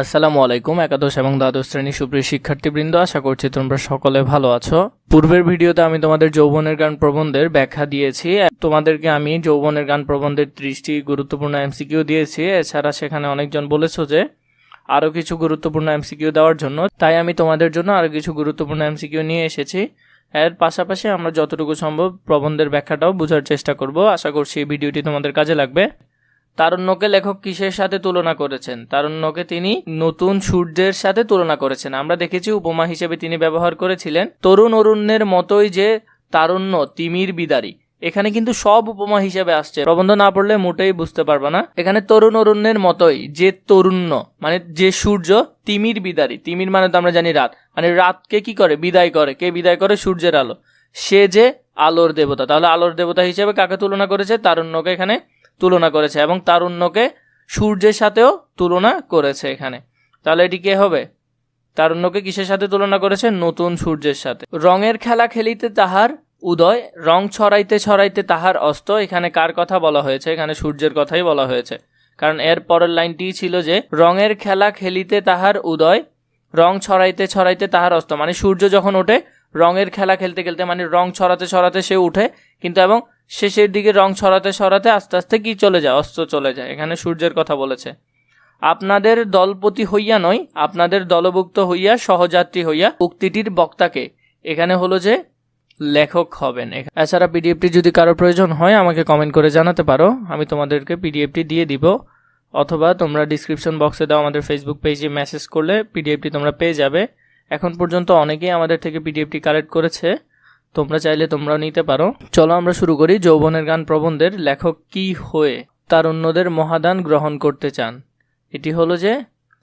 আসসালামু আলাইকুম, একাদশ এবং দ্বাদশ শ্রেণি সুপ্রিয় শিক্ষার্থীবৃন্দ, আশা করছি তোমরা সকলে ভালো আছো। পূর্বের ভিডিওতে আমি তোমাদের যৌবনের গান প্রবন্ধের ব্যাখ্যা দিয়েছি। তোমাদেরকে আমি যৌবনের গান প্রবন্ধের ত্রিশটি গুরুত্বপূর্ণ এমসিকিউ দিয়েছি। এছাড়া সেখানে অনেকজন বলেছ যে আরও কিছু গুরুত্বপূর্ণ এমসিকিউ দেওয়ার জন্য। তাই আমি তোমাদের জন্য আরও কিছু গুরুত্বপূর্ণ এমসিকিউ নিয়ে এসেছি। এর পাশাপাশি আমরা যতটুকু সম্ভব প্রবন্ধের ব্যাখ্যাটাও বোঝার চেষ্টা করব। আশা করছি এই ভিডিওটি তোমাদের কাজে লাগবে। তারুণ্যকে লেখক কিসের সাথে তুলনা করেছেন? তারুণ্যকে তিনি নতুন সূর্যের সাথে তুলনা করেছেন। আমরা দেখেছি উপমা হিসেবে তিনি ব্যবহার করেছিলেন, তরুণ অরুণ্যের মতোই যে তারুণ্য, তিমির বিদারী। এখানে কিন্তু সব উপমা হিসেবে আসছে। প্রবন্ধ না পড়লে মোটেই বুঝতে পারবে না। এখানে তরুণ অরুণ্যের মতোই যে তরুণ্য মানে যে সূর্য, তিমির বিদারী। তিমির মানে তো আমরা জানি রাত। মানে রাতকে কি করে? বিদায় করে। কে বিদায় করে? সূর্যের আলো। সে যে আলোর দেবতা। তাহলে আলোর দেবতা হিসেবে কাকে তুলনা করেছে? তারুণ্যকে এখানে তুলনা করেছে এবং তারুণ্যকে সূর্যের সাথেও তুলনা করেছে এখানে। তাহলে এটি কে হবে? তারুণ্যকে কিসের সাথে তুলনা করেছে? নতুন সূর্যের সাথে। রঙের খেলা খেলিতে তাহার উদয়, রং ছড়াইতে ছড়াইতে তাহার অস্ত। এখানে কার কথা বলা হয়েছে? এখানে সূর্যের কথাই বলা হয়েছে। কারণ এর পরের লাইনটি ছিল যে, রঙের খেলা খেলিতে তাহার উদয়, রং ছড়াইতে ছড়াইতে তাহার অস্ত। মানে সূর্য যখন ওঠে, রঙের খেলা খেলতে খেলতে মানে রং ছড়াতে ছড়াতে সে উঠে, কিন্তু এবং শেষের দিকে রং ছড়াতে ছড়াতে আস্তে আস্তে কি চলে যায়? অস্ত চলে যায়। এখানে সূর্যের কথা বলেছে। আপনাদের দলপতি হইয়া নয়, আপনাদের দলভুক্ত হইয়া সহযাত্রী হইয়া উক্তিটির বক্তাকে। এখানে হলো যে লেখক হবেন। এছাড়া পিডিএফটি যদি কারও প্রয়োজন হয়, আমাকে কমেন্ট করে জানাতে পারো। আমি তোমাদেরকে পিডিএফটি দিয়ে দিব। অথবা তোমরা ডিসক্রিপশন বক্সে দাও আমাদের ফেসবুক পেজে মেসেজ করলে পিডিএফটি তোমরা পেয়ে যাবে। এখন পর্যন্ত অনেকেই আমাদের থেকে পিডিএফটি কালেক্ট করেছে। তোমরা চাইলে তোমরাও নিতে পারো। চলো আমরা শুরু করি যৌবনের গান প্রবন্ধের লেখক কি হয়ে তার অন্যদের মহাদান গ্রহণ করতে চান। এটি হলো যে,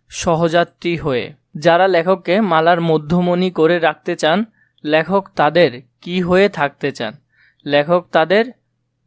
সহযাত্রী হয়ে। যারা লেখককে মালার মধ্যমণি করে রাখতে চান, লেখক তাদের কি হয়ে থাকতে চান? লেখক তাদের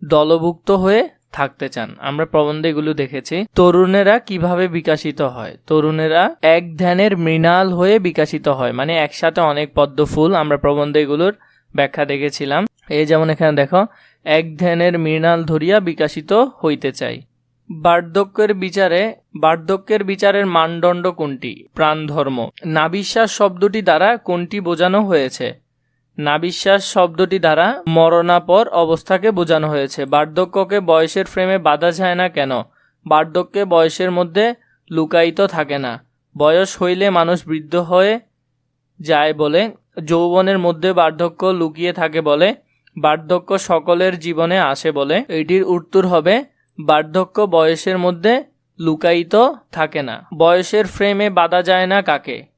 দলভুক্ত হয়ে থাকতে চান। আমরা প্রবন্ধে এগুলো দেখেছি। তরুণেরা কীভাবে বিকাশিত হয়? তরুণেরা এক ধ্যানের মৃণাল হয়ে বিকাশিত হয়। মানে একসাথে অনেক পদ্ম ফুল আমরা প্রবন্ধে এগুলোর ব্যাখ্যা দেখেছিলাম। এই যেমন এখানে দেখো, এক ধ্যানের মৃণাল ধরিয়া বিকাশিত হইতে চাই। বার্ধক্যের বিচারে, বার্ধক্যের বিচারের মানদণ্ড কোনটি? প্রাণ ধর্ম নাবিশ্বাস শব্দটি দ্বারা কোনটি বোঝানো হয়েছে? নাবিশ্বাস শব্দটি দ্বারা মরণাপর অবস্থাকে বোঝানো হয়েছে। বার্ধক্যকে বয়সের ফ্রেমে বাঁধা যায় না কেন? বার্ধক্যে বয়সের মধ্যে লুকায়িত থাকে না। বয়স হইলে মানুষ বৃদ্ধ হয়ে যায় বলে যৌবনের মধ্যে বার্ধক্য লুকিয়ে থাকে বলে, বার্ধক্য সকলের জীবনে আসে বলে। এটির উত্তর হবে, বার্ধক্য বয়সের মধ্যে লুকায়িত থাকে না। বয়সের ফ্রেমে বাঁধা যায় না কাকে?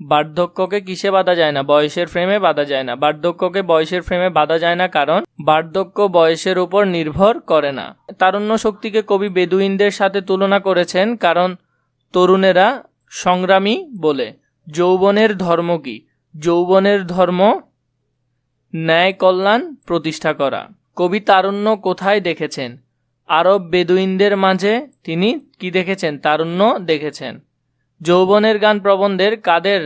বার্ধক্যকে কিসে বাঁধা যায় না? বয়সের ফ্রেমে বাঁধা যায় না। বার্ধক্যকে বয়সের ফ্রেমে বাঁধা যায় না কারণ, বার্ধক্য বয়সের উপর নির্ভর করে না। তারুণ্য শক্তিকে কবি বেদুইনদের সাথে তুলনা করেছেন কারণ, তরুণেরা সংগ্রামী বলে। যৌবনের ধর্ম কি? যৌবনের ধর্ম, ন্যায় কল্যাণ প্রতিষ্ঠা করা। কবি তারুণ্য কোথায় দেখেছেন? আরব বেদুইনদের মাঝে তিনি কি দেখেছেন? তারুণ্য দেখেছেন। যৌবনের গান প্রবন্ধের কাদের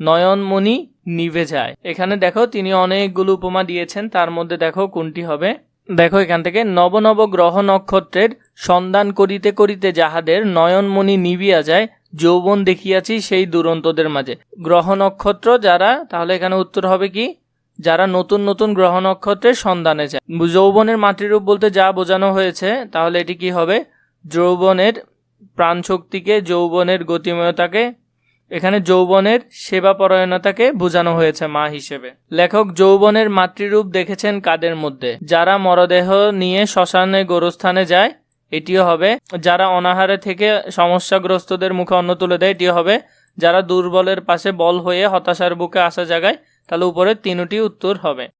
নয়নমণি নিভে যায়। এখানে দেখো তিনি অনেকগুলো উপমা দিয়েছেন, তার মধ্যে দেখো কোনটি হবে। দেখো এখান থেকে নব নব গ্রহ নক্ষত্রের সন্ধান করিতে করিতে যাহাদের নয়নমণি নিবিয়া যায় যৌবন দেখিয়াছি সেই দুরন্তদের মাঝে। গ্রহ নক্ষত্র যারা, তাহলে এখানে উত্তর হবে কি? যারা নতুন নতুন গ্রহ নক্ষত্রের সন্ধানে যায়। যৌবনের মাতৃরূপ বলতে যা বোঝানো হয়েছে, তাহলে এটি কি হবে? যৌবনের প্রাণশক্তিকে, যৌবনের গতিময়তাকে, এখানে যৌবনের সেবাপরায়ণতাকে বোঝানো হয়েছে মা হিসেবে। লেখক, যৌবনের মাতৃরূপ দেখেছেন কাদের মধ্যে? যারা মরদেহ নিয়ে শ্মশানে, গোরস্থানে যায় এটিও হবে, যারা অনাহারে থেকে সমস্যাগ্রস্তদের মুখে অন্ন তুলে দেয়, এটিও হবে। যারা দুর্বলের পাশে বল হয়ে হতাশার বুকে আসা জায়গায় তাহলে উপরে তিনটি উত্তর হবে।